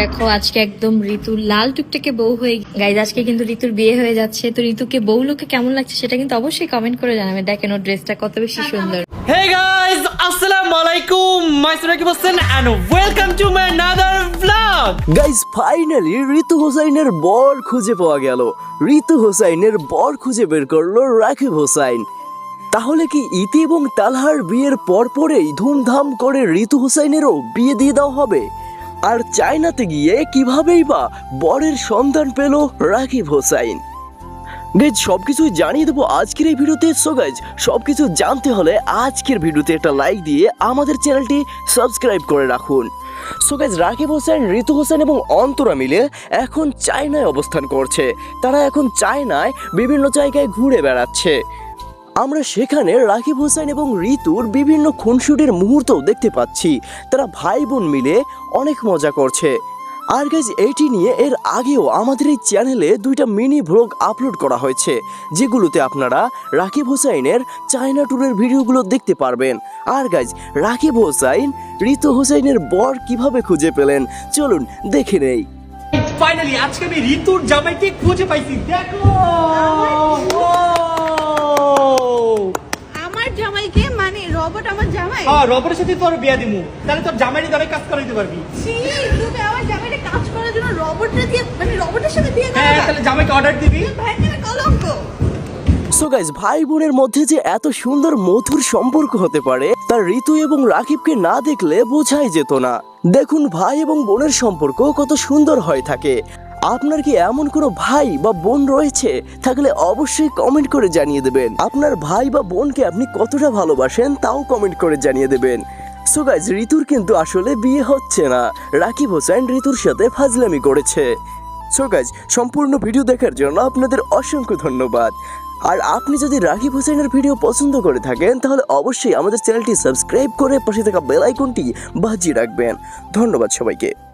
দেখো আজকে একদম ঋতুর লাল টুকটাকে বউ হয়ে গাইজ আজকে কিন্তু ঋতুর বিয়ে হয়ে যাচ্ছে। তো ঋতুকে বউ লোকে কেমন লাগছে সেটা কিন্তু অবশ্যই কমেন্ট করে জানাবে। দেখেন ওর ড্রেসটা কত বেশি সুন্দর. গাইজ ফাইনালি ঋতু হোসাইনের বর খুঁজে পাওয়া গেল। ঋতু হোসাইনের বর খুঁজে বের করল রাকিব হোসাইন। তাহলে কি ইতি এবং তালহার বিয়ের পর পরেই ধুমধাম করে ঋতু হোসাইনেরও বিয়ে দিয়ে দেওয়া হবে? আর চায়নাতে গিয়ে কিভাবেই বা বরের সন্ধান পেল রাকিব হোসাইন। গাইজ সবকিছু জানিয়ে দেবো আজকের এই ভিডিওতে। সো গাইজ সব কিছু জানতে হলে আজকের ভিডিওতে একটা লাইক দিয়ে আমাদের চ্যানেলটি সাবস্ক্রাইব করে রাখুন। সো গাইজ রাকিব হোসেন, ঋতু হোসেন এবং অন্তরা মিলে এখন চায়নায় অবস্থান করছে। তারা এখন চায়নায় বিভিন্ন জায়গায় ঘুরে বেড়াচ্ছে। আমরা সেখানে রাকিব হোসেন এবং ঋতুর বিভিন্ন খুনসুটির মুহূর্তও দেখতে পাচ্ছি। তারা ভাই বোন মিলে অনেক মজা করছে। আর গাইজ এইটি নিয়ে এর আগেও আমাদের এই চ্যানেলে দুইটা মিনি ভ্লগ আপলোড করা হয়েছে, যেগুলোতে আপনারা রাকিব হোসাইনের চায়না ট্যুরের ভিডিওগুলো দেখতে পারবেন। আর গাইজ রাকিব হোসাইন ঋতু হোসাইনের বর কীভাবে খুঁজে পেলেন? চলুন দেখে নেই। ফাইনালি আজকে আমি ঋতুর জামাইকে খুঁজে পাইছি। দেখো আমার জামাইকে মানে রবট আমার জামাই হ্যাঁ রবরের সাথে তোর বিয়া দিমু। তাহলে তোর কাজ করাইতে পারবি। ছি, তুমি আমার জামাইটা কাজ করার জন্য রবটটা দিয়ে মানে রবটের সাথে দিয়ে হ্যাঁ তাহলে জামাইকে অর্ডার দিবি। ভাইয়ের কলঙ্ক। সো গাইজ ভাই বোনের মধ্যে যে এত সুন্দর মধুর সম্পর্ক হতে পারে তার ঋতু এবং রাকিবকে না দেখলে বোঝাই যেত না। দেখুন ভাই এবং বোনের সম্পর্ক কত সুন্দর হয়ে থাকে। আপনার কি এমন কোনো ভাই বা বোন রয়েছে? থাকলে অবশ্যই কমেন্ট করে জানিয়ে দেবেন। আপনার ভাই বা বোনকে আপনি কতটা ভালোবাসেন তাও কমেন্ট করে জানিয়ে দেবেন। সো গাইজ ঋতুর কিন্তু আসলে বিয়ে হচ্ছে না। রাকিব হোসেন ঋতুর সাথে ফাজলামি করেছে। সো গাইজ সম্পূর্ণ ভিডিও দেখার জন্য আপনাদের অসংখ্য ধন্যবাদ। আর আপনি যদি রাকিব হোসেনের ভিডিও পছন্দ করে থাকেন, তাহলে অবশ্যই আমাদের চ্যানেলটি সাবস্ক্রাইব করে পাশে থাকা বেল আইকনটি বাজিয়ে রাখবেন। ধন্যবাদ সবাইকে।